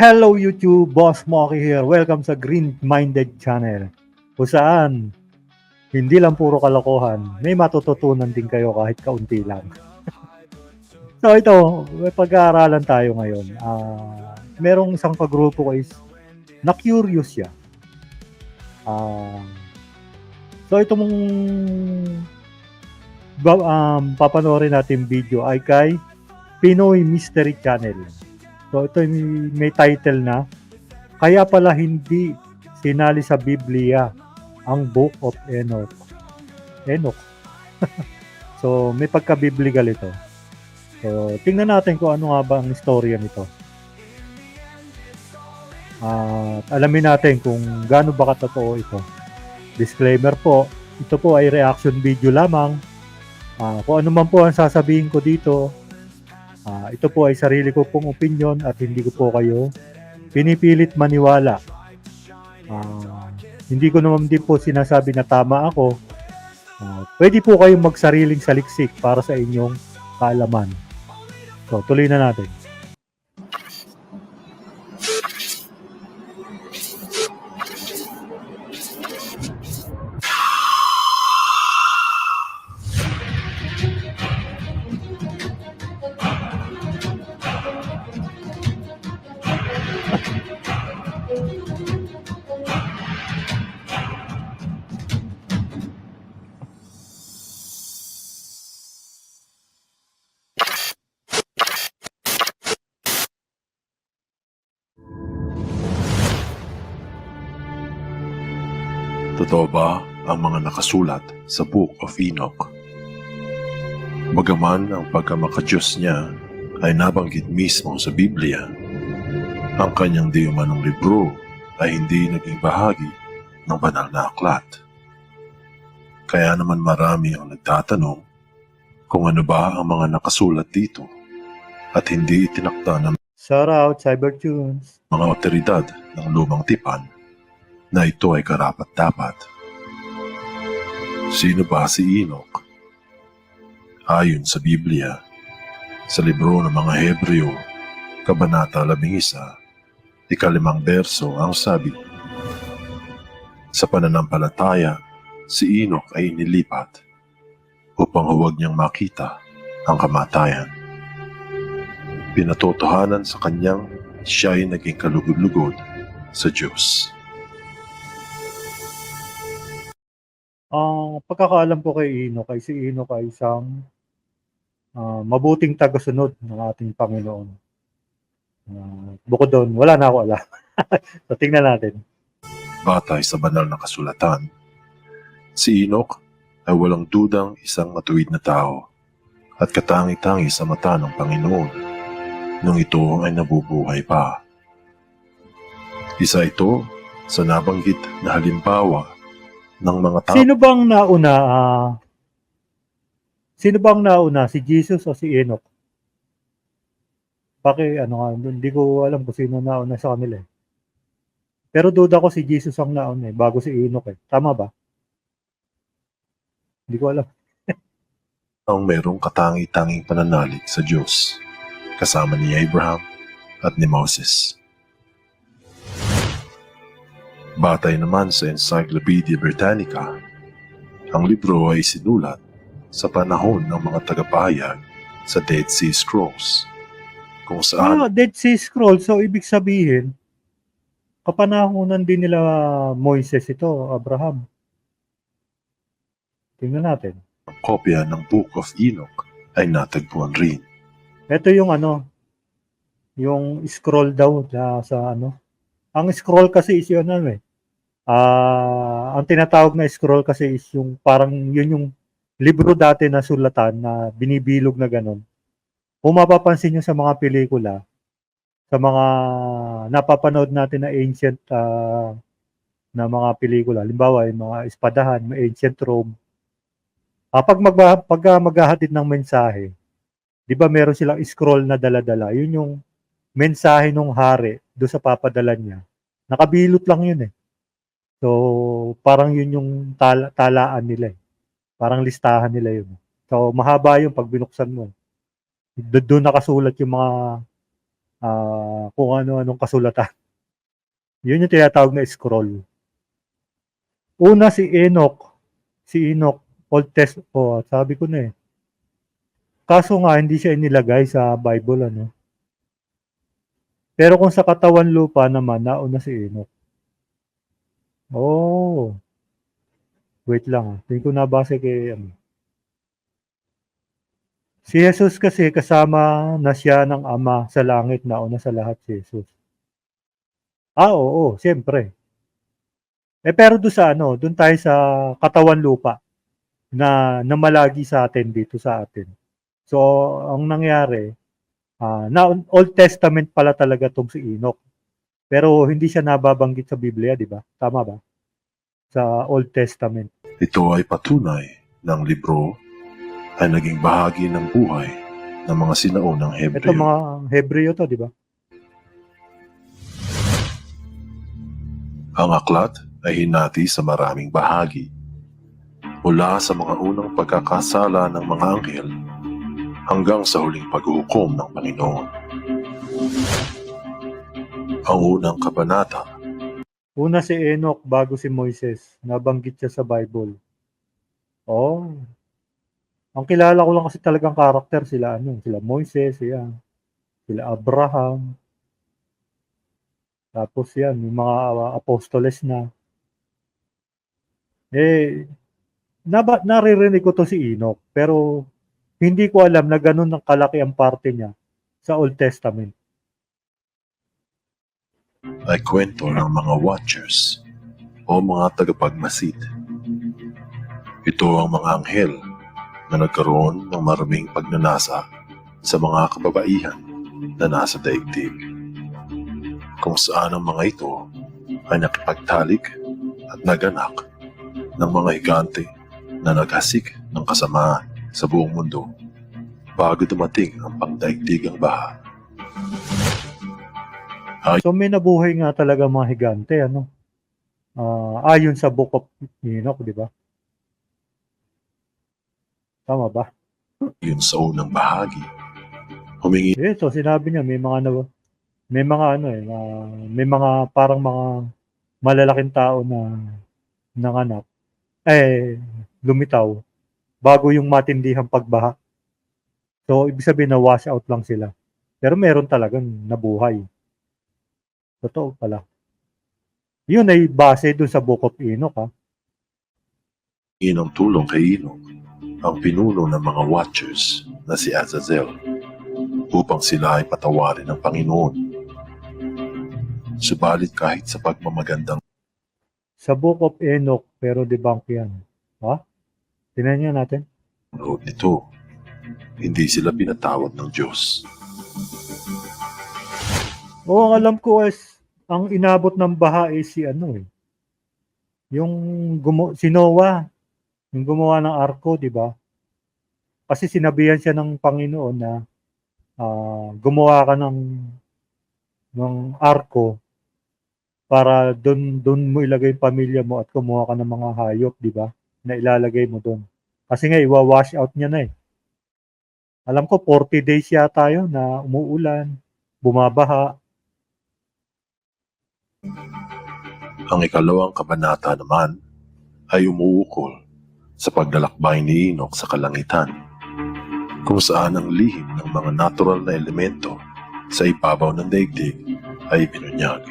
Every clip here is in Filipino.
Hello YouTube, Boss Moki here. Welcome sa Green Minded Channel. Kung saan, hindi lang puro kalokohan, may matututunan din kayo kahit kaunti lang. so ito, may pag-aaralan tayo ngayon. Ah, merong isang kagrupo ko is na-curious siya. Ah, so ito mong um, papanoorin natin video ay kay Pinoy Mystery Channel. So ito may, title na Kaya pala hindi sinali sa Biblia ang Book of Enoch. Enoch. so may pagka-biblical ito. So tingnan natin kung ano nga ba ang istorya nito. At alamin natin kung gaano ba katotoo ito. Disclaimer po, ito po ay reaction video lamang. Ah, kung ano man po ang sasabihin ko dito, Ah, ito po ay sarili ko pong opinion at hindi ko po kayo pinipilit maniwala. Ah, hindi ko naman din po sinasabi na tama ako. Ah, pwede po kayong magsariling saliksik para sa inyong kaalaman. So, tuloy na natin. Totoo ba ang mga nakasulat sa Book of Enoch? Bagaman ang pagkamakadiyos niya ay nabanggit mismo sa Biblia, ang kanyang di umanong libro ay hindi naging bahagi ng banal na aklat. Kaya naman marami ang nagtatanong kung ano ba ang mga nakasulat dito at hindi itinakda ng Shout out, Cybertunes. mga otoridad ng lumang tipan na ito ay karapat-dapat. Sino ba si Enoch? Ayon sa Biblia, sa libro ng mga Hebreo, Kabanata 11, ikalimang berso ang sabi, Sa pananampalataya, si Enoch ay inilipat upang huwag niyang makita ang kamatayan. Pinatotohanan sa kanyang siya ay naging kalugod-lugod sa Diyos. Ang pagkakaalam ko kay Enoch ay si Enoch ay isang ah, mabuting tagasunod ng ating Panginoon. Ah, bukod doon, wala na ako alam. so, tingnan natin. Batay sa banal na kasulatan, si Enoch ay walang dudang isang matuwid na tao at katangi-tangi sa mata ng Panginoon nung ito ay nabubuhay pa. Isa ito sa nabanggit na halimbawa ng mga tao Sino bang nauna? ah, sino bang nauna? Si Jesus o si Enoch? Bakit ano nga, hindi ko alam kung sino nauna sa kanila eh. Pero duda ko si Jesus ang nauna eh, bago si Enoch eh. Tama ba? Hindi ko alam. ang merong katangi-tanging pananalig sa Diyos, kasama ni Abraham at ni Moses. Batay naman sa Encyclopedia Britannica, ang libro ay sinulat sa panahon ng mga tagapahayag sa Dead Sea Scrolls, kung saan Ah, Dead Sea Scrolls. So, ibig sabihin, kapanahonan din nila Moises ito, Abraham. Tingnan natin. ang kopya ng Book of Enoch ay natagpuan rin. Ito yung ano, yung scroll daw na sa ano. Ang scroll kasi is yun ano eh. Ah, ang tinatawag na scroll kasi is yung parang yun yung libro dati na sulatan na binibilog na ganun. Kung mapapansin nyo sa mga pelikula, sa mga napapanood natin na ancient ah, na mga pelikula, halimbawa yung mga espadahan, mga ancient Rome, ah, pag, magba, pag ah, maghahatid ng mensahe, di ba meron silang scroll na dala-dala, yun yung mensahe ng hari do sa papadala niya. Nakabilot lang yun eh. So, parang yun yung tala, talaan nila eh. Parang listahan nila yun. So, mahaba yung pag binuksan mo. Do- Doon nakasulat yung mga ah, kung ano-anong kasulatan. Yun yung tinatawag na scroll. Una si Enoch. Si Enoch, Old Testament. Oh, sabi ko na eh. Kaso nga, hindi siya inilagay sa Bible, ano. Pero kung sa katawan lupa naman, nauna si Enoch. Oh. Wait lang. Tingin ko nabase kay ano. Si Jesus kasi kasama na siya ng Ama sa langit na una sa lahat si Jesus. Ah, oo, siyempre. Eh pero doon sa ano, doon tayo sa katawan lupa na namalagi sa atin dito sa atin. So, ang nangyari, ah, na Old Testament pala talaga tong si Enoch. Pero hindi siya nababanggit sa Biblia, di ba? Tama ba? Sa Old Testament. Ito ay patunay ng libro ay naging bahagi ng buhay ng mga sinaunang Ito Hebreo. mga Hebreo to, di ba? Ang aklat ay hinati sa maraming bahagi. Mula sa mga unang pagkakasala ng mga anghel hanggang sa huling paghuhukom ng Panginoon. Ang unang kabanata Una si Enoch bago si Moises. Nabanggit siya sa Bible. Oh. Ang kilala ko lang kasi talagang karakter sila ano, sila Moises, yan. Sila Abraham. Tapos yan, yung mga uh, apostoles na. Eh, naba, naririnig ko to si Enoch, pero hindi ko alam na ganun ang kalaki ang parte niya sa Old Testament. Ay kwento ng mga watchers o mga tagapagmasid. Ito ang mga anghel na nagkaroon ng maraming pagnanasa sa mga kababaihan na nasa daigdig. Kung saan ang mga ito ay nakipagtalik at naganak ng mga higante na naghasik ng kasamaan sa buong mundo bago dumating ang pangdaigdigang baha. So may nabuhay nga talaga mga higante, ano? Ah, ayon sa Book of Enoch, di ba? Tama ba? Yun sa unang bahagi, humingi Eh, so sinabi niya may mga na, may mga ano eh, na, may mga parang mga malalaking tao na nanganak eh lumitaw bago yung matindihang pagbaha. So ibig sabihin na wash out lang sila. Pero meron talagang nabuhay. Totoo pala. Yun ay base dun sa Book of Enoch ha. ng tulong kay Enoch ang pinuno ng mga watchers na si Azazel upang sila ay patawarin ng Panginoon. Subalit kahit sa pagmamagandang Sa Book of Enoch, pero debunk yan. Ha? Tinan natin. loob nito, hindi sila pinatawad ng Diyos. Oo, ang alam ko is, ang inabot ng baha is si ano eh. Yung gumo, si Noah, yung gumawa ng arko, di ba? Kasi sinabihan siya ng Panginoon na ah, gumawa ka ng ng arko para doon doon mo ilagay yung pamilya mo at kumuha ka ng mga hayop, di ba? Na ilalagay mo doon. Kasi nga iwa-wash out niya na eh. Alam ko 40 days yata yun na umuulan, bumabaha, Ang ikalawang kabanata naman ay umuukol sa paglalakbay ni Enoch sa kalangitan, kung saan ang lihim ng mga natural na elemento sa ibabaw ng daigdig ay binunyag.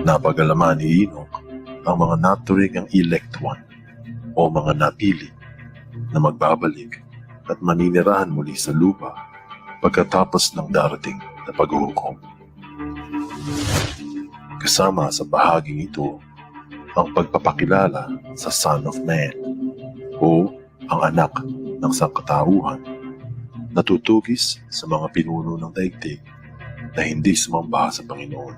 Napagalaman ni Enoch ang mga naturing ang elect one o mga napili na magbabalik at maninirahan muli sa lupa pagkatapos ng darating na paghuhukom. Kasama sa bahaging ito ang pagpapakilala sa Son of Man o ang anak ng sangkatauhan na tutugis sa mga pinuno ng daigdig na hindi sumamba sa Panginoon.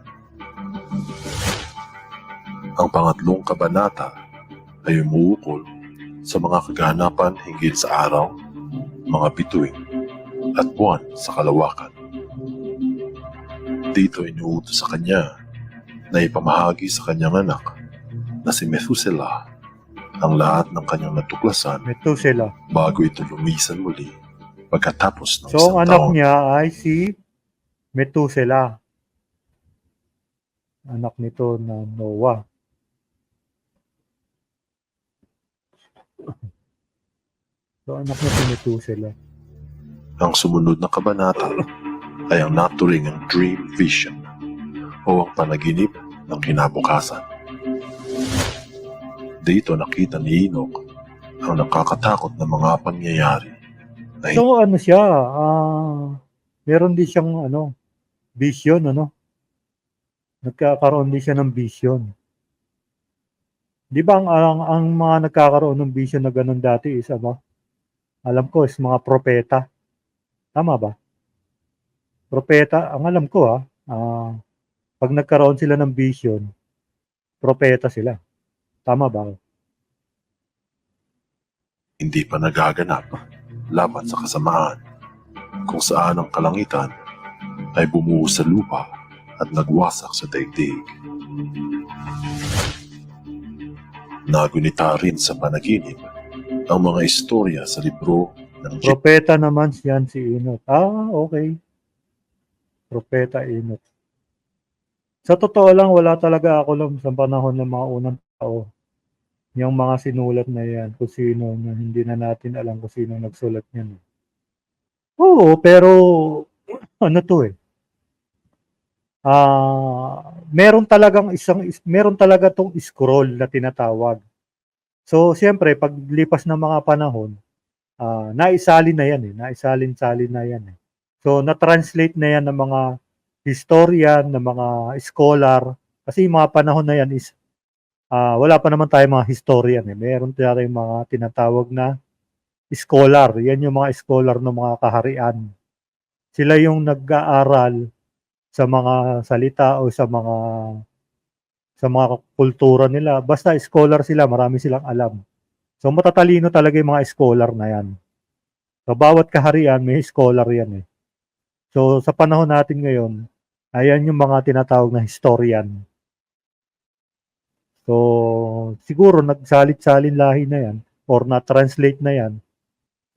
Ang pangatlong kabanata ay umuukol sa mga kaganapan hinggil sa araw, mga bituin, at buwan sa kalawakan. Dito inuutos sa kanya na ipamahagi sa kanyang anak na si Methuselah ang lahat ng kanyang natuklasan Methuselah. bago ito lumisan muli pagkatapos ng So, isang ang anak taon. niya ay si Methuselah. Anak nito na Noah. So, anak na si Methuselah. Ang sumunod na kabanata ay ang naturing ang dream vision o ang panaginip ng kinabukasan. Dito nakita ni Enoch ang nakakatakot na mga pangyayari na So, ano siya, ah, meron din siyang, ano, vision, ano? Nagkakaroon din siya ng vision. Di ba ang, ang, ang mga nagkakaroon ng vision na ganun dati is, ano? Alam ko, is mga propeta. Tama ba? Propeta, ang alam ko, ah, ah, pag nagkaroon sila ng vision, propeta sila. Tama ba? hindi pa nagaganap laban sa kasamaan kung saan ang kalangitan ay bumuo sa lupa at nagwasak sa daigdig. Nagunita rin sa panaginip ang mga istorya sa libro ng Propeta naman yan si Enoch. Ah, okay. Propeta Enoch. Sa totoo lang, wala talaga ako lang sa panahon ng mga unang tao. Yung mga sinulat na yan, kung sino, na hindi na natin alam kung sino nagsulat yan. Oo, pero ano to eh. Ah, meron talagang isang meron talaga tong scroll na tinatawag. So, siyempre, paglipas ng mga panahon, ah naisalin na yan eh. Naisalin-salin na yan eh. So, na-translate na yan ng mga historian, ng mga scholar. Kasi yung mga panahon na yan is, ah wala pa naman tayo mga historian eh. Meron tayo mga tinatawag na scholar. Yan yung mga scholar ng mga kaharian. Sila yung nag-aaral sa mga salita o sa mga sa mga kultura nila. Basta scholar sila, marami silang alam. So matatalino talaga yung mga scholar na yan. Sa bawat kaharian, may scholar yan eh. So sa panahon natin ngayon, ayan yung mga tinatawag na historian. So siguro nagsalit-salin lahi na yan or na-translate na yan.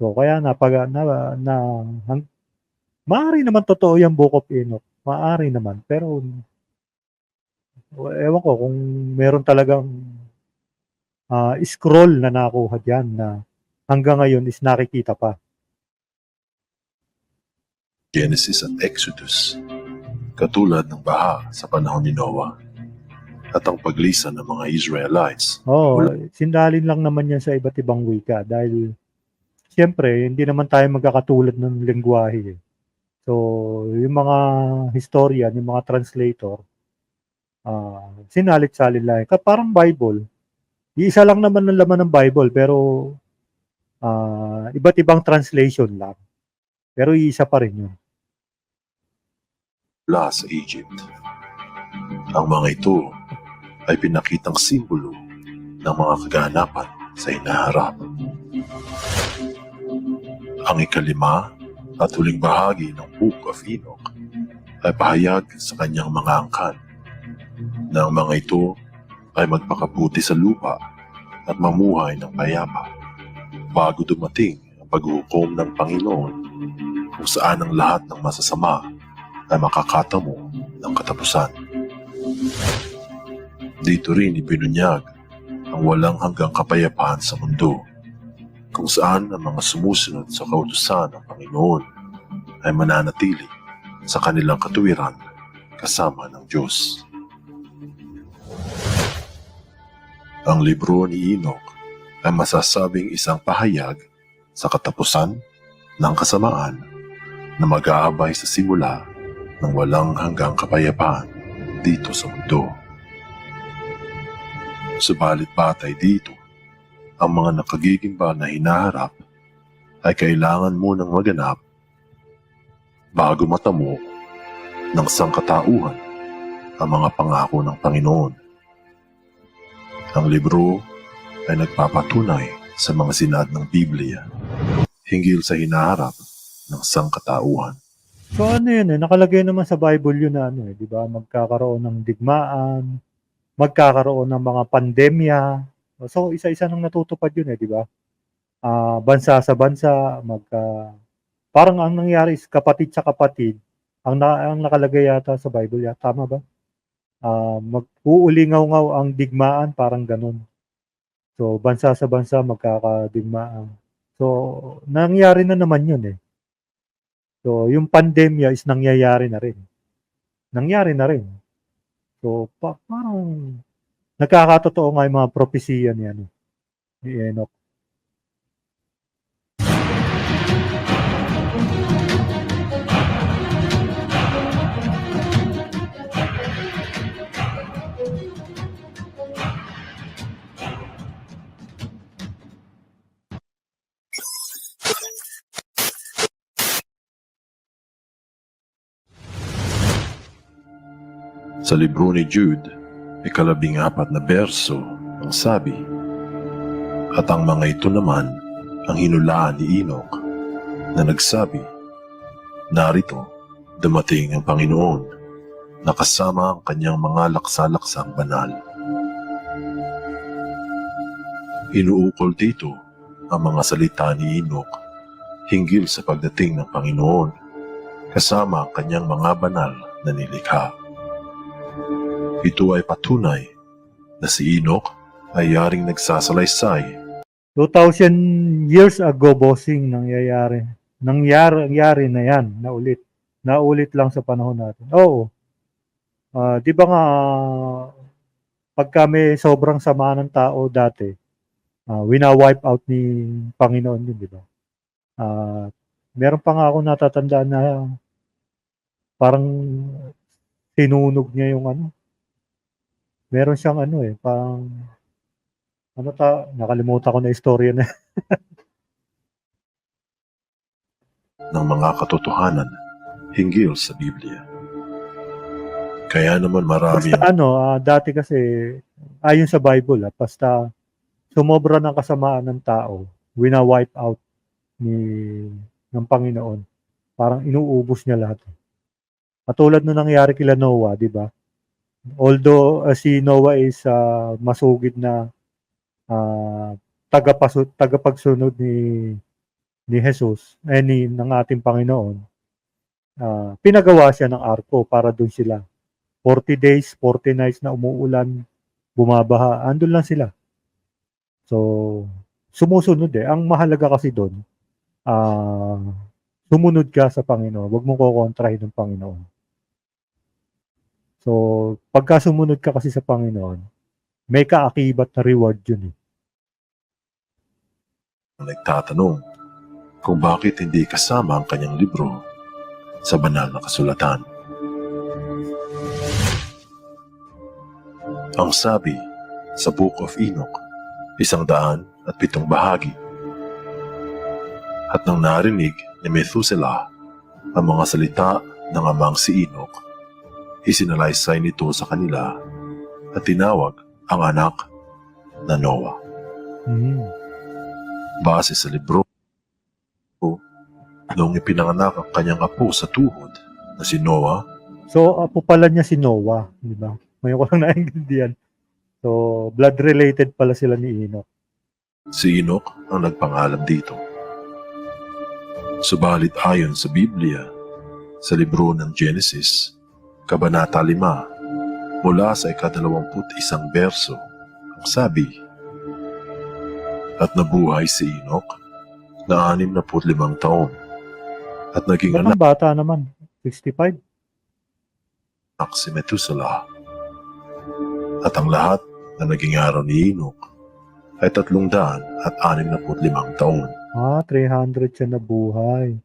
So kaya napag na, na hang, maaari naman totoo yung Book of Enoch. Maaari naman. Pero ewan ko kung meron talagang ah, scroll na nakuha diyan na hanggang ngayon is nakikita pa. Genesis at Exodus, katulad ng baha sa panahon ni Noah at ang paglisan ng mga Israelites Oo, sindalin lang naman yan sa iba't ibang wika dahil siyempre hindi naman tayo magkakatulad ng lengguwahe. eh. So, yung mga historian, yung mga translator, ah sinalit-salin lang. Parang Bible. Iisa lang naman ng laman ng Bible pero ah iba't ibang translation lang. Pero iisa pa rin yun. mula sa Egypt. Ang mga ito ay pinakitang simbolo ng mga kaganapan sa hinaharap. Ang ikalima at huling bahagi ng Book of Enoch ay pahayag sa kanyang mga angkan na ang mga ito ay magpakabuti sa lupa at mamuhay ng payapa bago dumating ang paghukom ng Panginoon kung saan ang lahat ng masasama ay makakatamo ng katapusan. Dito rin ibinunyag ang walang hanggang kapayapaan sa mundo kung saan ang mga sumusunod sa kautusan ng Panginoon ay mananatili sa kanilang katuwiran kasama ng Diyos. Ang libro ni Enoch ay masasabing isang pahayag sa katapusan ng kasamaan na mag-aabay sa simula ng walang hanggang kapayapaan dito sa mundo. Subalit batay dito, ang mga nakagigimba na hinaharap ay kailangan munang maganap bago matamo ng sangkatauhan ang mga pangako ng Panginoon. Ang libro ay nagpapatunay sa mga sinad ng Biblia hinggil sa hinaharap ng sangkatauhan. So ano yun eh, nakalagay naman sa Bible yun na ano eh, di ba? Magkakaroon ng digmaan, magkakaroon ng mga pandemya. So isa-isa nang natutupad yun eh, di ba? Ah, bansa sa bansa, magka parang ang nangyari is kapatid sa kapatid Ang, na, ang nakalagay yata sa Bible, ya, tama ba? Ah, mag-uulingaw-ngaw ang digmaan, parang ganun. So, bansa sa bansa magkakadigmaan. So, nangyari na naman yun eh. So, yung pandemya is nangyayari na rin. Nangyari na rin. So, pa, parang nagkakatotoo nga yung mga propesiya ni, ano, ni Enoch. Sa libro ni Jude, ikalabing apat na berso, ang sabi, At ang mga ito naman ang hinulaan ni Enoch na nagsabi, Narito, dumating ang Panginoon, nakasama ang kanyang mga laksa-laksang banal. Inuukol dito ang mga salita ni Enoch hinggil sa pagdating ng Panginoon kasama ang kanyang mga banal na nilikha. Ito ay patunay na si Enoch ay yaring nagsasalaysay 2,000 years ago, bossing, nangyayari. Nangyari, nangyari na yan, naulit. Naulit lang sa panahon natin. Oo. Ah, di ba nga, pagka may sobrang sama ng tao dati, uh, wina-wipe out ni Panginoon yun, di ba? Ah, meron pa nga ako natatandaan na parang sinunog niya yung ano. Meron siyang ano eh, parang ano ta, nakalimutan ko na istorya na. ng mga katotohanan hinggil sa Biblia. Kaya naman marami Basta ano, ah, dati kasi, ayon sa Bible, ah, basta sumobra ng kasamaan ng tao, wina-wipe out ni ng Panginoon. Parang inuubos niya lahat. Katulad nung nangyari kila Noah, di ba? Although ah, si Noah is ah, masugid na ah, tagapasu- tagapagsunod ni ni Jesus, eh, ni, ng ating Panginoon, ah, pinagawa siya ng arko para doon sila 40 days, 40 nights na umuulan, bumabaha, andun lang sila. So, sumusunod eh. Ang mahalaga kasi doon, ah sumunod ka sa Panginoon. Huwag mong kukontrahin ng Panginoon. So, pagka sumunod ka kasi sa Panginoon, may kaakibat na reward yun eh. nagtatanong kung bakit hindi kasama ang kanyang libro sa banal na kasulatan. Ang sabi sa Book of Enoch, isang daan at pitong bahagi. At nang narinig ni Methuselah ang mga salita ng amang si Enoch, isinalaysay nito sa kanila at tinawag ang anak na Noah. Hmm. base sa libro noong ipinanganak ang kanyang apo sa tuhod na si Noah So, apo pala niya si Noah, di ba? Ngayon ko lang naintindihan. So, blood-related pala sila ni Enoch. si Enoch ang nagpangalan dito. Subalit ayon sa Biblia, sa libro ng Genesis, Kabanata 5, mula sa ikadalawamput isang berso, ang sabi, At nabuhay si Enoch na anim na limang taon, at naging Ba't anak bata naman? 65? si Methuselah. At ang lahat na naging araw ni Enoch ay tatlong daan at anim na limang taon. Ah, 300 siya na buhay.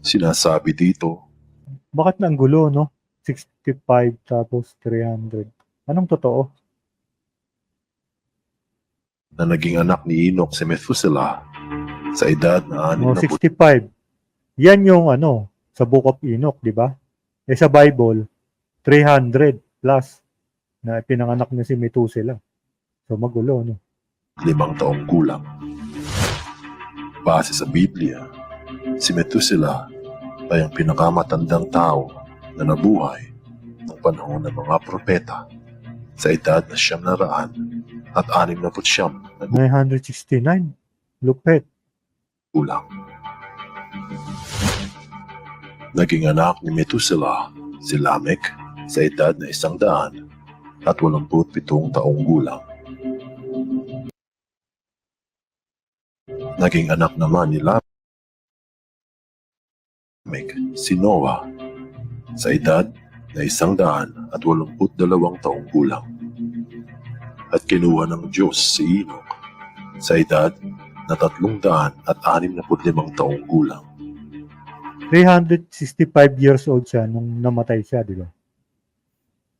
Sinasabi dito Bakit na ang gulo, no? 65 tapos 300. Anong totoo? na naging anak ni Enoch si Methuselah sa edad na anim Oh, na 65. Yan yung ano, sa Book of Enoch, di ba? Eh sa Bible, 300 plus na pinanganak niya si Methuselah. So magulo, no? limang taong gulang. Base sa Biblia, si Methuselah ay ang pinakamatandang tao na nabuhay ng panahon ng mga propeta sa edad na siyam na raan at anim na putsyam na 969. Lupet. gulang. Naging anak ni Methuselah si Lamech sa edad na isang daan at walumput pitong taong gulang. Naging anak naman ni Lamech si Noah sa edad na isang daan at walumput dalawang taong gulang. At kinuha ng Diyos si Enoch sa edad na tatlong daan at anim na limang taong gulang. 365 years old siya nung namatay siya, di ba?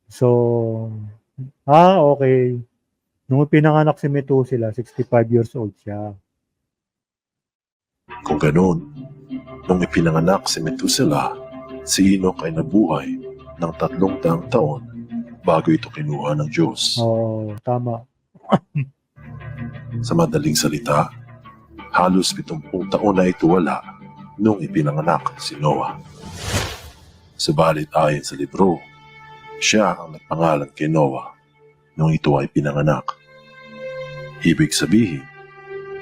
So, ah, okay. Nung pinanganak si Methuselah, 65 years old siya. Kung ganoon, nung ipinanganak si Methuselah, si Enoch ay nabuhay ng tatlong daang taon bago ito kinuha ng Diyos. Oo, tama. Sa madaling salita, halos pitumpung taon na ito wala nung ipinanganak si Noah. Subalit ayon sa libro, siya ang nagpangalan kay Noah nung ito ay pinanganak. Ibig sabihin,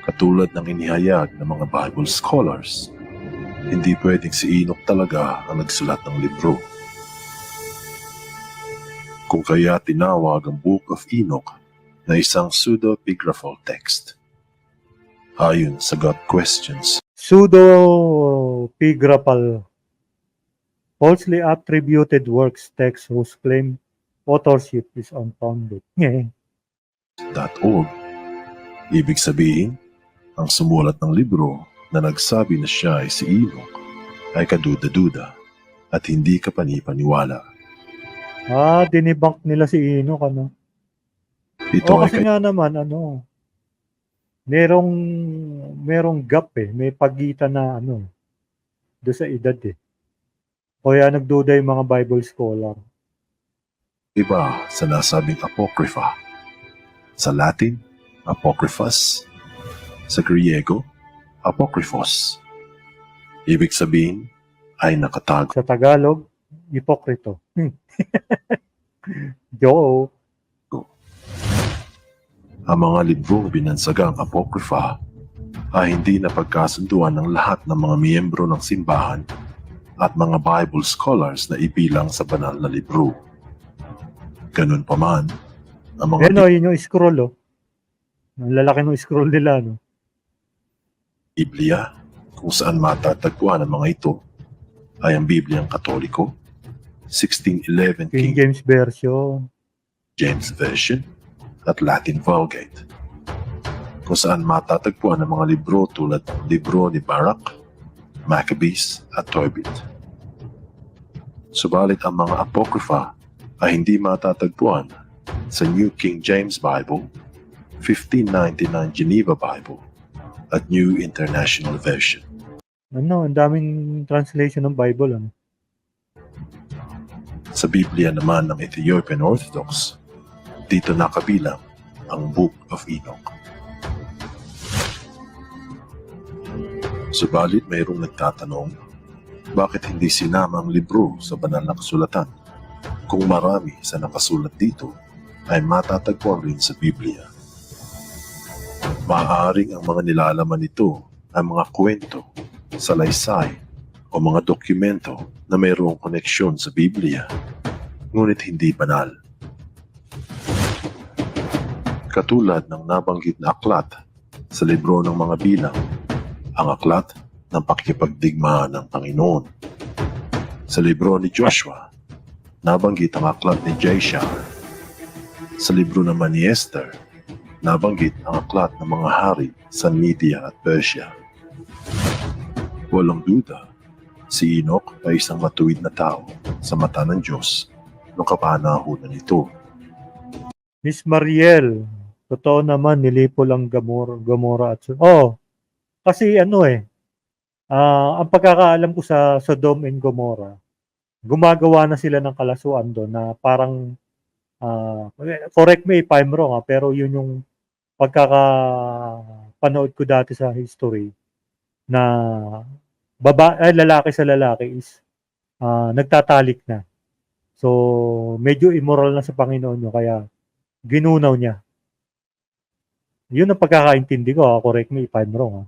katulad ng inihayag ng mga Bible scholars, hindi pwedeng si Enoch talaga ang nagsulat ng libro. Kung kaya tinawag ang Book of Enoch na isang pseudepigraphal text. Ayon sa God Questions, Pseudo-pigraphal falsely attributed works text whose claim authorship is unfounded. .org. Ibig sabihin, ang sumulat ng libro na nagsabi na siya ay si Enoch ay kaduda-duda at hindi ka panipaniwala. ah, dinibunk nila si Enoch, ano? Ito Oo, ay kasi nga naman, ano, merong, merong gap eh. May pagitan na, ano, do sa edad eh. Kaya nagduda yung mga Bible scholar. iba sa nasabing Apocrypha. Sa Latin, Apocryphus. Sa Griego, Apocryphos. Ibig sabihin ay nakatago Sa Tagalog, hipokrito. Joke. ang mga librong binansagang Apocrypha ay hindi napagkasunduan ng lahat ng mga miyembro ng simbahan at mga Bible scholars na ibilang sa banal na libro. Ganun pa man, ang mga Yan o, yun yung scroll oh. Ang lalaki ng scroll nila, no? Biblia kung saan matatagpuan ang mga ito ay ang Bibliang Katoliko, 1611 King King James Version. James Version at Latin Vulgate. Kung saan matatagpuan ang mga libro tulad ng libro ni Barak, Maccabees at Tobit. Subalit ang mga Apocrypha ay hindi matatagpuan sa New King James Bible, 1599 Geneva Bible, at New International Version. Ano, ang daming translation ng Bible, ano? Sa Biblia naman ng Ethiopian Orthodox, dito nakabilang ang Book of Enoch. Subalit mayroong nagtatanong, bakit hindi sinama ang libro sa banal na kasulatan kung marami sa nakasulat dito ay matatagpuan rin sa Biblia? Maaaring ang mga nilalaman nito ay mga kwento, salaysay, o mga dokumento na mayroong koneksyon sa Biblia, ngunit hindi banal. Katulad ng nabanggit na aklat sa libro ng mga bilang, ang aklat ng pakikipagdigmaan ng Panginoon. Sa libro ni Joshua, nabanggit ang aklat ni Jeshua. Sa libro naman ni Esther, nabanggit ang aklat ng mga hari sa Media at Persia. Walang duda, si Enoch ay isang matuwid na tao sa mata ng Diyos noong kapanahonan nito. Miss Mariel, totoo naman, nilipol ang Gamora, Gamora at. Oh, kasi ano eh, ah, ang pagkakaalam ko sa Sodom and Gomorrah, gumagawa na sila ng kalasuan doon na parang, ah, correct me if I'm wrong, ah, pero yun yung pagkakapanood ko dati sa history na baba, eh, lalaki sa lalaki is ah, nagtatalik na. So, medyo immoral na sa Panginoon yun, kaya ginunaw niya. Yun ang pagkakaintindi ko, ah, correct me if I'm wrong. ah.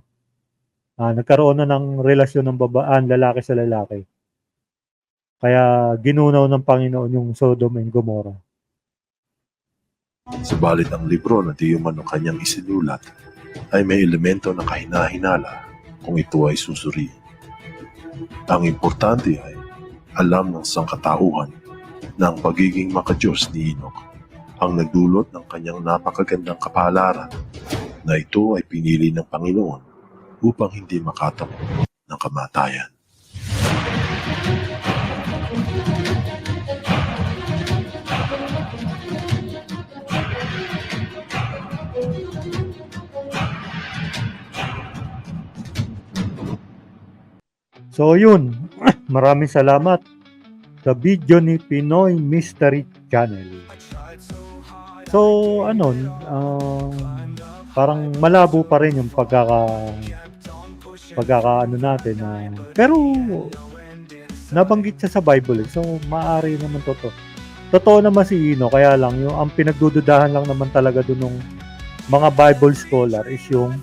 Ah, nagkaroon na ng relasyon ng babaan, lalaki sa lalaki. Kaya ginunaw ng Panginoon yung Sodom and Gomorrah. Subalit ang libro na di umano kanyang isinulat ay may elemento na kahinahinala kung ito ay susuri. Ang importante ay alam ng sangkatauhan na ang pagiging makadiyos ni Enoch ang nagdulot ng kanyang napakagandang kapalaran na ito ay pinili ng Panginoon upang hindi makatamo ng kamatayan. So yun, maraming salamat sa video ni Pinoy Mystery Channel. So ano, ah, parang malabo pa rin yung pagkaka pagkakaano natin na pero nabanggit siya sa Bible eh. so maaari naman totoo totoo naman si Ino kaya lang yung ang pinagdududahan lang naman talaga dun ng mga Bible scholar is yung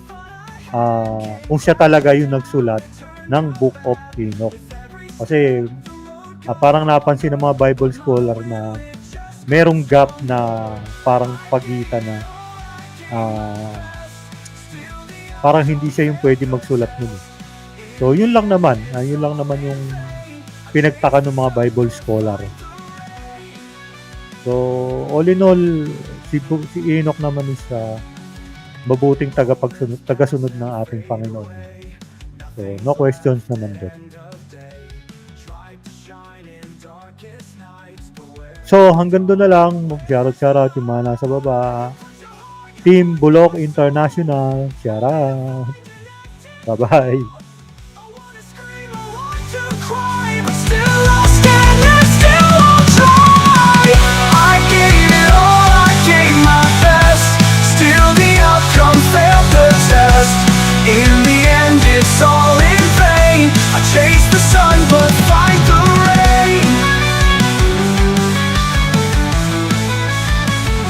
ah, kung siya talaga yung nagsulat ng Book of Enoch kasi ah, parang napansin ng mga Bible scholar na merong gap na parang pagitan na ah, parang hindi siya yung pwede magsulat nun. eh. So, yun lang naman. ah, yun lang naman yung pinagtaka ng mga Bible scholar. So, all in all, si, si Enoch naman is ah, mabuting tagapagsunod, tagasunod ng ating Panginoon. So, no questions naman doon. So, hanggang doon na lang. Mag-shoutout, shoutout yung mga nasa baba. Team Bulok International. Shoutout. Bye-bye. jumps out the test In the end it's all in vain. I chase the sun but find the